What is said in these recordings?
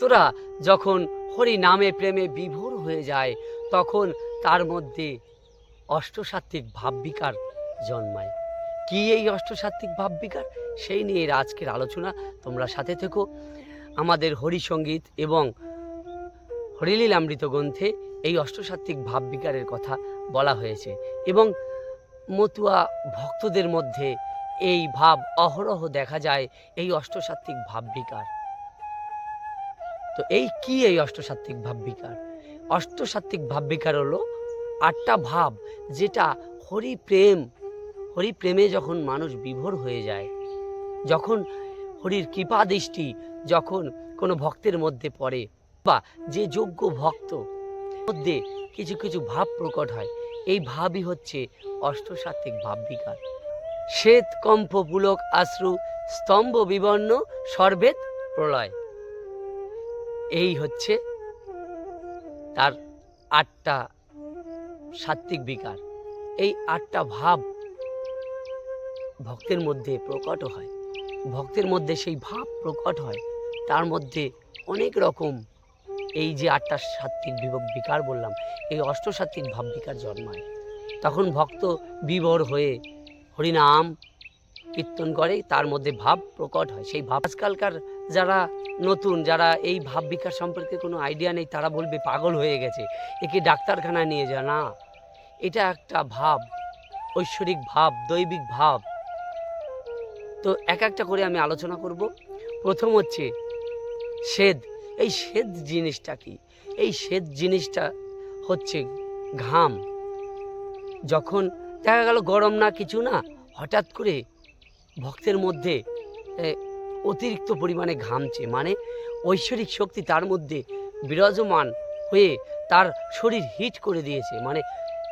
ভক্তরা যখন হরি নামে প্রেমে বিভোর হয়ে যায়, তখন তার মধ্যে অষ্টসাত্ত্বিক ভাববিকার জন্মায়। কি এই অষ্টসাত্ত্বিক ভাববিকার? সেই নিয়ে আজকের আলোচনা। তোমরা সাথে থেকো। আমাদের হরিসঙ্গীত এবং হরিলীলামৃত গ্রন্থে এই অষ্টসাত্ত্বিক ভাববিকারের কথা বলা হয়েছে এবং মতুয়া ভক্তদের মধ্যে এই ভাব অহরহ দেখা যায় এই অষ্টসাত্ত্বিক ভাববিকার। তো এই কি এই অষ্টসাত্ত্বিক ভাববিকার? অষ্টসাত্ত্বিক ভাববিকার হলো আটটা ভাব যেটা হরি প্রেম, হরি প্রেমে যখন মানুষ বিভোর হয়ে যায়, যখন হরির কৃপা দৃষ্টি যখন কোনো ভক্তের মধ্যে পড়ে বা যে যোগ্য ভক্ত মধ্যে কিছু কিছু ভাব প্রকট হয়, এই ভাবই হচ্ছে অষ্টসাত্ত্বিক ভাববিকার। শ্বেত কম্প পুলক আশ্রু স্তম্ভ বিবর্ণ সর্বেত প্রলয়। এই হচ্ছে তার আটটা সাত্ত্বিক বিকার। এই আটটা ভাব ভক্তের মধ্যে প্রকট হয়। ভক্তের মধ্যে সেই ভাব প্রকট হয়, তার মধ্যে অনেক রকম এই যে আটটা সাত্ত্বিক বিকার বললাম, এই অষ্টসাত্ত্বিক ভাব বিকার জন্মায়। তখন ভক্ত বিবর হয়ে হরিনাম কীর্তন করে, তার মধ্যে ভাব প্রকট হয়। সেই ভাব আজকালকার যারা নতুন, যারা এই ভাব বিকাশ সম্পর্কে কোনো আইডিয়া নেই, তারা বলবে পাগল হয়ে গেছে। একে ডাক্তারখানায় নিয়ে যা না, এটা একটা ভাব, ঐশ্বরিক ভাব, দৈবিক ভাব। তো এক একটা করে আমি আলোচনা করব। প্রথম হচ্ছে সেদ এই সেদ জিনিসটা কি? এই সেদ জিনিসটা হচ্ছে ঘাম। যখন দেখা গেল গরম না কিছু না, হঠাৎ করে ভক্তের মধ্যে অতিরিক্ত পরিমাণে ঘামছে। মানে ঐশ্বরিক শক্তি তার মধ্যে বিরাজমান হয়ে তার শরীর হিট করে দিয়েছে। মানে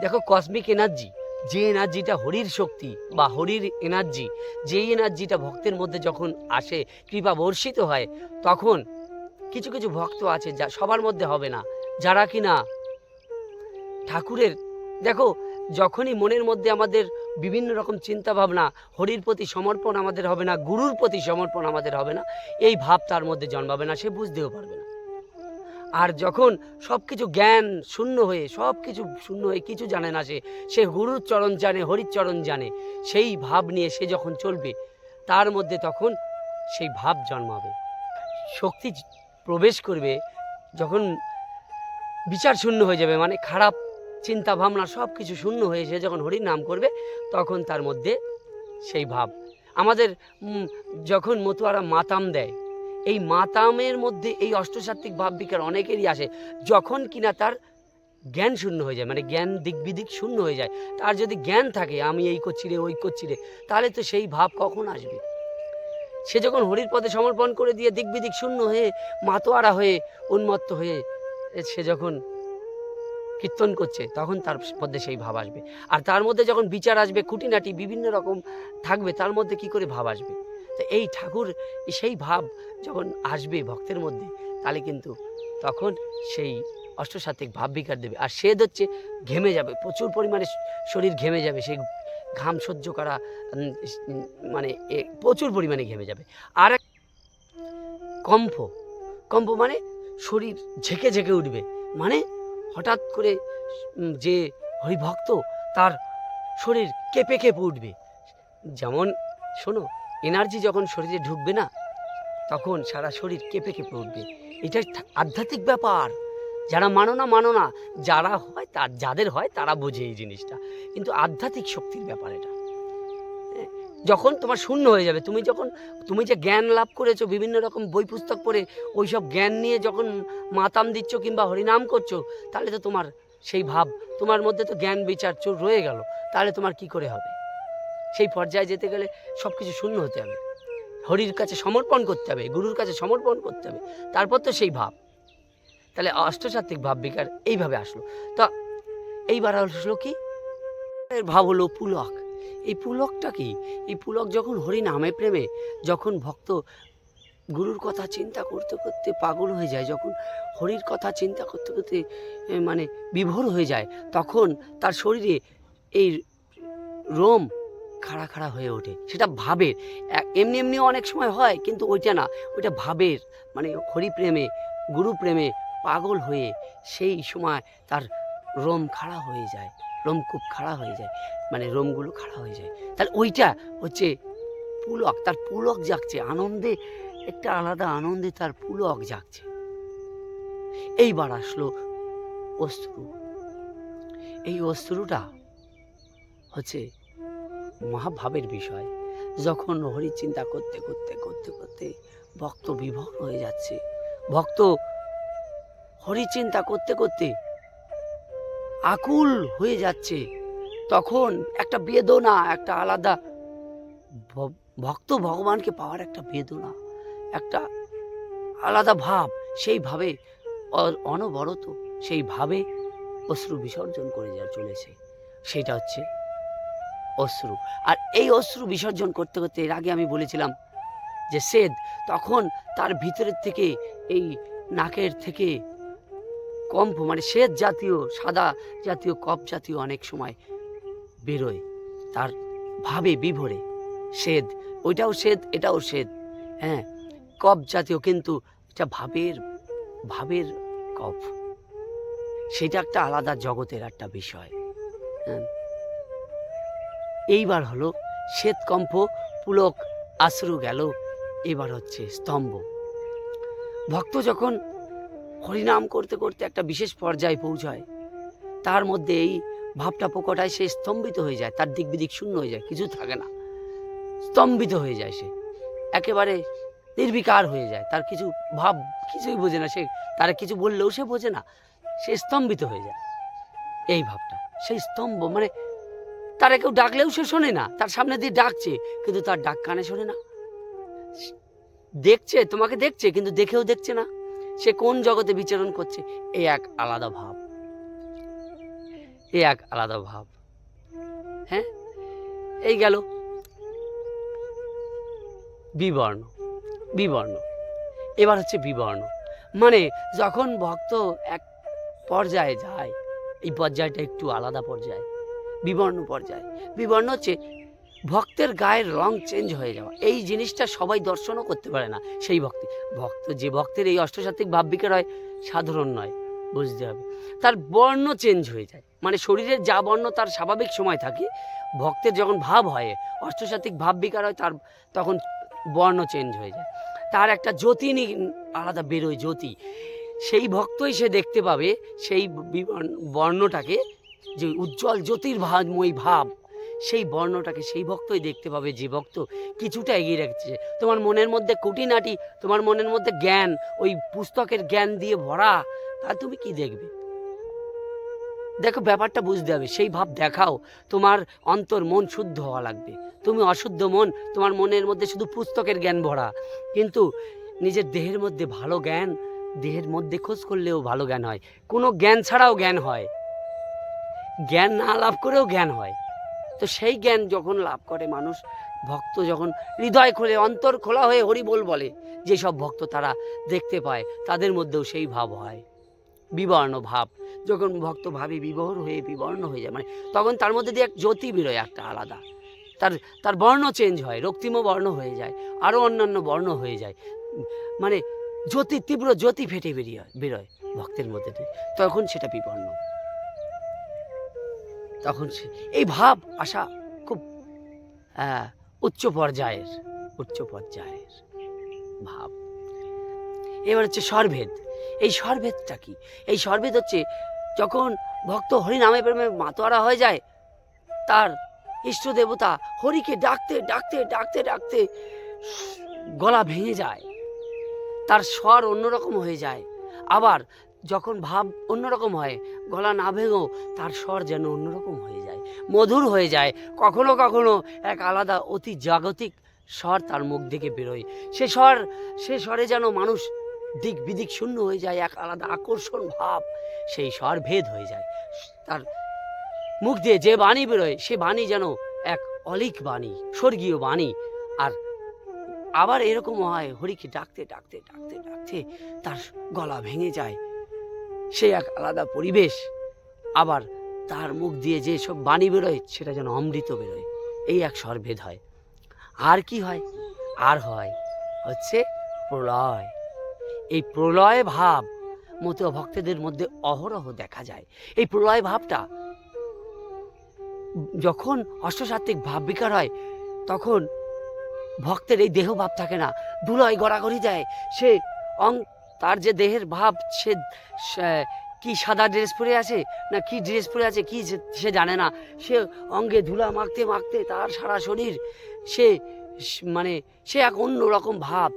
দেখো কসমিক এনার্জি যে এনার্জিটা হরির শক্তি বা হরির এনার্জি যেই এনার্জিটা ভক্তের মধ্যে যখন আসে, কৃপা বর্ষিত হয়, তখন কিছু কিছু ভক্ত আছে যা সবার মধ্যে হবে না। যারা কিনা ঠাকুরের, দেখো যখনই মনের মধ্যে আমাদের বিভিন্ন রকম চিন্তা ভাবনা হরির প্রতি সমর্পণ আমাদের হবে না, গুরুর প্রতি সমর্পণ আমাদের হবে না, এই ভাব তার মধ্যে জন্মাবে না, সে বুঝতেও পারবে না। আর যখন সব কিছু জ্ঞান শূন্য হয়ে সব কিছু শূন্য হয়ে কিছু জানে না সে সে গুরুর চরণ জানে, হরির চরণ জানে, সেই ভাব নিয়ে সে যখন চলবে, তার মধ্যে তখন সেই ভাব জন্মাবে। শক্তি প্রবেশ করবে, যখন বিচার শূন্য হয়ে যাবে মানে খারাপ চিন্তা ভাবনা সব কিছু শূন্য হয়ে সে যখন হরির নাম করবে, তখন তার মধ্যে সেই ভাব। আমাদের যখন মতুয়ারা মাতাম দেয়, এই মাতামের মধ্যে এই অষ্টসাত্ত্বিক ভাব বিকার অনেকেরই আসে, যখন কিনা তার জ্ঞান শূন্য হয়ে যায় মানে জ্ঞান দিক বিদিক শূন্য হয়ে যায়, তার যদি জ্ঞান থাকে, আমি এই করছি রে, ওই করছি রে, তাহলে তো সেই ভাব কখন আসবে? সে যখন হরির পদে সমর্পণ করে দিয়ে দিক বিদিক শূন্য হয়ে, মাতোয়ারা হয়ে উন্মত্ত হয়ে, সে যখন কীর্তন করছে, তখন তার মধ্যে সেই ভাব আসবে। আর তার মধ্যে যখন বিচার আসবে, খুঁটিনাটি বিভিন্ন রকম থাকবে, তার মধ্যে কি করে ভাব আসবে? তো এই ঠাকুর, সেই ভাব যখন আসবে ভক্তের মধ্যে, তাহলে কিন্তু তখন সেই অষ্টসাত্ত্বিক ভাব বিকার দেবে। আর সে হচ্ছে ঘেমে যাবে, প্রচুর পরিমাণে শরীর ঘেমে যাবে, সেই ঘাম সহ্য করা মানে প্রচুর পরিমাণে ঘেমে যাবে। আর এক কম্প কম্প মানে শরীর ঝেঁকে ঝেঁকে উঠবে। মানে হঠাৎ করে যে হরিভক্ত তার শরীর কেঁপে কেঁপে উঠবে। যেমন, শোনো এনার্জি যখন শরীরে ঢুকবে না, তখন সারা শরীর কেঁপে কেঁপে উঠবে। এটা আধ্যাত্মিক ব্যাপার। যারা মানো না মানো না, যারা হয় তার যাদের হয় তারা বোঝে এই জিনিসটা। কিন্তু আধ্যাত্মিক শক্তির ব্যাপার এটা। যখন তোমার শূন্য হয়ে যাবে, তুমি যখন, তুমি যে জ্ঞান লাভ করেছ, বিভিন্ন রকম বই পুস্তক পড়ে ওই সব জ্ঞান নিয়ে যখন মাতাম দিচ্ছ কিংবা হরিনাম করছ, তাহলে তো তোমার সেই ভাব, তোমার মধ্যে তো জ্ঞান বিচার চোর রয়ে গেল, তাহলে তোমার কি করে হবে? সেই পর্যায়ে যেতে গেলে সব কিছু শূন্য হতে হবে। হরির কাছে সমর্পণ করতে হবে, গুরুর কাছে সমর্পণ করতে হবে, তারপর তো সেই ভাব। তাহলে অষ্টসাত্ত্বিক ভাব বিকার এইভাবে আসলো। তো এইবার আসলো কি? এর ভাব হলো পুলক। এই পুলকটা কি? এই পুলক যখন হরি নামে প্রেমে, যখন ভক্ত গুরুর কথা চিন্তা করতে করতে পাগল হয়ে যায়, যখন হরির কথা চিন্তা করতে করতে মানে বিভোর হয়ে যায়, তখন তার শরীরে এই রোম খাড়া খাড়া হয়ে ওঠে। সেটা ভাবের। এমনি এমনি অনেক সময় হয়, কিন্তু ওইটা না। ওইটা ভাবের মানে হরিপ্রেমে গুরুপ্রেমে পাগল হয়ে সেই সময় তার রোম খাড়া হয়ে যায়। রোম খুব খাড়া হয়ে যায় মানে রোমগুলো খাড়া হয়ে যায়। তাহলে ওইটা হচ্ছে পুলক, তার পুলক জাগছে, আনন্দে, একটা আলাদা আনন্দে তার পুলক জাগছে। এইবার আসলো অশ্রু। এই অশ্রুটা হচ্ছে মহাভাবের বিষয়। যখন হরি চিন্তা করতে করতে করতে করতে ভক্ত বিভোর হয়ে যাচ্ছে। ভক্ত হরি চিন্তা করতে করতে আকুল হয়ে যাচ্ছে। তখন একটা বেদনা, একটা আলাদা ভক্ত ভগবানকে পাওয়ার একটা বেদনা, একটা আলাদা ভাব, সেই ভাবে অনবরত সেই ভাবে অশ্রু বিসর্জন করে যা, চলেছে। সেটা হচ্ছে অশ্রু। আর এই অশ্রু বিসর্জন করতে করতে এর আগে আমি বলেছিলাম যে সেদ, তখন তার ভিতরের থেকে, এই নাকের থেকে কম্প মানে শ্বেত জাতীয়, সাদা জাতীয়, কপ জাতীয় অনেক সময় বেরোয়। তার ভাবে বিভোরে। শ্বেত, ওইটাও শ্বেত, এটাও শ্বেত। হ্যাঁ কপ জাতীয়, কিন্তু এটা ভাবের ভাবের কপ। সেটা একটা আলাদা জগতের একটা বিষয়। হ্যাঁ। এইবার হলো শ্বেতকম্প পুলক, আশ্রু গেল, এবার হচ্ছে স্তম্ভ। ভক্ত যখন হরিনাম করতে করতে একটা বিশেষ পর্যায়ে পৌঁছায়। তার মধ্যে এই ভাবটা প্রকটায় সে স্তম্ভিত হয়ে যায়, তার দিক বিদিক শূন্য হয়ে যায়, কিছু থাকে না। স্তম্ভিত হয়ে যায় সে। একেবারে নির্বিকার হয়ে যায়। তার কিছু ভাব কিছুই বোঝে না সে, তারা কিছু বললেও সে বোঝে না। সে স্তম্ভিত হয়ে যায় এই ভাবটা। সেই স্তম্ভ মানে তারা কেউ ডাকলেও সে শোনে না। তার সামনে দিয়ে ডাকছে, কিন্তু তার ডাক কানে শোনে না। দেখছে, তোমাকে দেখছে, কিন্তু দেখেও দেখছে না। সে কোন জগতে বিচরণ করছে? এই এক আলাদা ভাব। এই এক আলাদা ভাব। হ্যাঁ? এই গেল। বিবর্ণ। বিবর্ণ। এবার হচ্ছে বিবর্ণ। মানে যখন ভক্ত এক পর্যায়ে যায়, এই পর্যায়টা একটু আলাদা পর্যায়। বিবর্ণ পর্যায়ে। বিবর্ণ হচ্ছে ভক্তের গায়ের রং চেঞ্জ হয়ে যাওয়া। এই জিনিসটা সবাই দর্শনও করতে পারে না, সেই ভক্তি। ভক্ত, যে ভক্তের এই অষ্টসাত্ত্বিক ভাববিকার হয়, সাধারণ নয়, বুঝতে হবে। তার বর্ণ চেঞ্জ হয়ে যায়। মানে শরীরের যা বর্ণ, তার স্বাভাবিক সময় থাকে। ভক্তের যখন ভাব হয়, অষ্টসাত্ত্বিক ভাব বিকার হয়, তার তখন বর্ণ চেঞ্জ হয়ে যায়। তার একটা জ্যোতি আলাদা বেরোয় জ্যোতি। সেই ভক্তই সে দেখতে পাবে, সেই বর্ণটাকে যে উজ্জ্বল জ্যোতির জ্যোতির্ভাবময় ভাব সেই বর্ণটাকে সেই ভক্তই দেখতে পাবে, যে ভক্ত কিছুটা এগিয়ে রাখছে। তোমার মনের মধ্যে কুটিনাটি তোমার মনের মধ্যে জ্ঞান, ওই পুস্তকের জ্ঞান দিয়ে ভরা, তা তুমি কি দেখবে? দেখো, ব্যাপারটা বুঝতে হবে, সেই ভাব দেখাও, তোমার অন্তর মন শুদ্ধ হওয়া লাগবে। তুমি অশুদ্ধ মন, তোমার মনের মধ্যে শুধু পুস্তকের জ্ঞান ভরা। কিন্তু নিজের দেহের মধ্যে ভালো জ্ঞান, দেহের মধ্যে খোঁজ করলেও ভালো জ্ঞান হয়। কোনো জ্ঞান ছাড়াও জ্ঞান হয়। জ্ঞান না লাভ করেও জ্ঞান হয়। তো সেই জ্ঞান যখন লাভ করে মানুষ, ভক্ত যখন হৃদয় খোলে, অন্তর খোলা হয়ে হরি বল, যেসব ভক্ত তারা দেখতে পায়, তাদের মধ্যেও সেই ভাব হয়। বিবর্ণ ভাব। যখন ভক্ত ভাবে বিবহর হয়ে বিবর্ণ হয়ে যায় মানে তখন তার মধ্যে দিয়ে এক জ্যোতি বেরোয় একটা আলাদা। তার তার বর্ণ চেঞ্জ হয়, রক্তিম বর্ণ হয়ে যায় আরও অন্যান্য বর্ণ হয়ে যায়। মানে জ্যোতি, তীব্র জ্যোতি ফেটে বেরিয়ে, বেরোয় ভক্তের মধ্যে দিয়ে। তখন সেটা বিবর্ণ। তখন সে, এই ভাব আসা খুব উচ্চ পর্যায়ের উচ্চ পর্যায়ের ভাব। এবার হচ্ছে স্বরভেদ। এই স্বরভেদটা কি? এই স্বরভেদ হচ্ছে যখন ভক্ত হরি নামে প্রেমে মাতোয়ারা হয়ে যায়, তার ইষ্ট দেবতা হরিকে ডাকতে ডাকতে ডাকতে ডাকতে গলা ভেঙে যায়। তার স্বর অন্যরকম হয়ে যায়। আবার যখন ভাব অন্যরকম হয়, গলা না ভেঙেও তার স্বর যেন অন্যরকম হয়ে যায়, মধুর হয়ে যায়। কখনো কখনো এক আলাদা অতি জাগতিক স্বর তার মুখ থেকে বেরোয়। সে স্বর, সে স্বরে যেন মানুষ দিক বিদিক শূন্য হয়ে যায়, এক আলাদা আকর্ষণ ভাব, সেই স্বর ভেদ হয়ে যায়। তার মুখ দিয়ে যে বাণী বেরোয়, সে বাণী যেন এক অলিক বাণী, স্বর্গীয় বাণী। আর আবার এরকম হয়, হরিকে ডাকতে ডাকতে ডাকতে ডাকতে তার গলা ভেঙে যায়। সে এক আলাদা পরিবেশ। আবার তার মুখ দিয়ে যে সব বাণী বেরোয়, সেটা যেন অমৃত বেরোয়। এই এক স্বরভেদ হয়। আর কি হয়? আর হয় হচ্ছে প্রলয়। এই প্রলয় ভাব মতো ভক্তদের মধ্যে অহরহ দেখা যায়। এই প্রলয় ভাবটা যখন অষ্টসাত্ত্বিক ভাব বিকার হয়, তখন ভক্তের এই দেহ ভাব থাকে না। দুলয় গড়াগড়ি যায়। সে অং তার যে দেহের ভাব, সে কি সাদা ড্রেস পরে আছে, না কি ড্রেস পরে আছে, কি সে- জানে না। সে অঙ্গে ধুলা মাখতে মাখতে তার সারা শরীর, সে মানে সে এক অন্য রকম ভাব।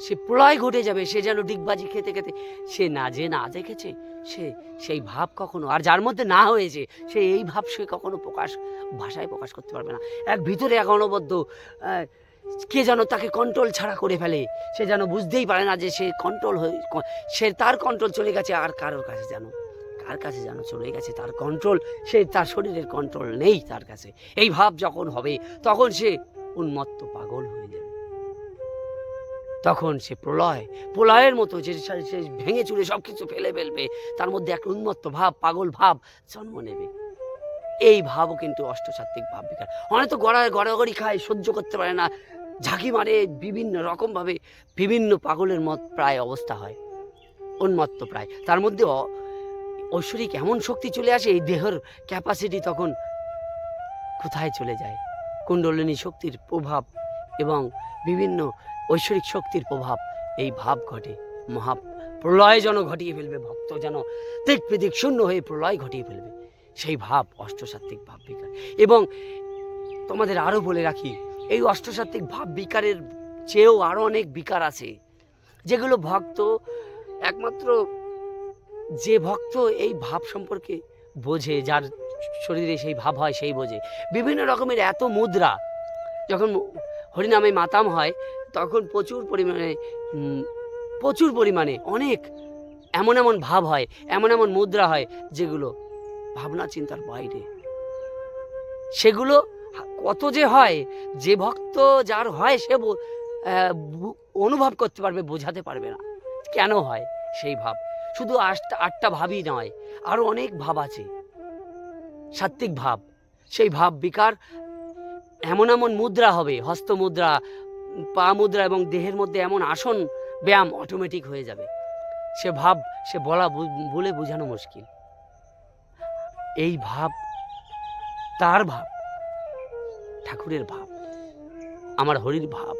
সে প্রলয় ঘটে যাবে, সে যেন ডিগবাজি খেতে খেতে, সে না যে না দেখেছে, সে সেই ভাব কখনো, আর যার মধ্যে না হয়েছে, সে এই ভাব সে কখনো প্রকাশ, ভাষায় প্রকাশ করতে পারবে না। এক ভিতরে এক অনবদ্য কে যেন তাকে কন্ট্রোল ছাড়া করে ফেলে? সে যেন বুঝতেই পারে না যে সে কন্ট্রোল হয়ে, সে তার কন্ট্রোল চলে গেছে আর কারোর কাছে যেন, কার কাছে যেন চলে গেছে তার কন্ট্রোল সে তার শরীরের কন্ট্রোল নেই তার কাছে। এই ভাব যখন হবে, তখন সে উন্মত্ত পাগল হয়ে যাবে। তখন সে প্রলয়, প্রলয়ের মতো যে সে- ভেঙে চুরে সব কিছু ফেলে ফেলবে, তার মধ্যে একটা উন্মত্ত ভাব, পাগল ভাব জন্ম নেবে। এই ভাবও কিন্তু অষ্টসাত্ত্বিক ভাব বিকার অনেক তো গড়ায় গড়াগড়ি খায়, সহ্য করতে পারে না, ঝাঁকি মারে, বিভিন্ন রকমভাবে বিভিন্ন পাগলের মত প্রায় অবস্থা হয়, উন্মত্ত প্রায়। তার মধ্যে ঐশ্বরিক এমন শক্তি চলে আসে, এই দেহের ক্যাপাসিটি তখন কোথায় চলে যায়? কুণ্ডলিনী শক্তির প্রভাব এবং বিভিন্ন ঐশ্বরিক শক্তির প্রভাব, এই ভাব ঘটে, মহা প্রলয় যেন ঘটিয়ে ফেলবে, ভক্ত যেন দিক বিদিক শূন্য হয়ে প্রলয় ঘটিয়ে ফেলবে। সেই ভাব, অষ্টসাত্ত্বিক ভাব বিকার। এবং তোমাদের আরও বলে রাখি, এই অষ্টসাত্ত্বিক ভাব বিকারের চেয়েও আরও অনেক বিকার আছে। যেগুলো ভক্ত, একমাত্র যে ভক্ত এই ভাব সম্পর্কে বোঝে, যার শরীরে সেই ভাব হয় সেই বোঝে। বিভিন্ন রকমের এত মুদ্রা, যখন হরিনামে মাতাম হয়, তখন প্রচুর পরিমাণে প্রচুর পরিমাণে অনেক এমন এমন ভাব হয়, এমন এমন মুদ্রা হয়, যেগুলো ভাবনা চিন্তার বাইরে। সেগুলো কত যে হয়, যে ভক্ত যার হয় সে অনুভব করতে পারবে, বোঝাতে পারবে না। কেন হয় সেই ভাব? শুধু আটটা আটটা ভাবই নয় আরও অনেক ভাব আছে। সাত্ত্বিক ভাব, সেই ভাব বিকার এমন এমন মুদ্রা হবে, হস্ত মুদ্রা, পা মুদ্রা এবং দেহের মধ্যে এমন আসন, ব্যায়াম অটোমেটিক হয়ে যাবে। সে ভাব, সে বলা বলে বোঝানো মুশকিল। এই ভাব তার ভাব ঠাকুরের ভাব আমার হরির ভাব।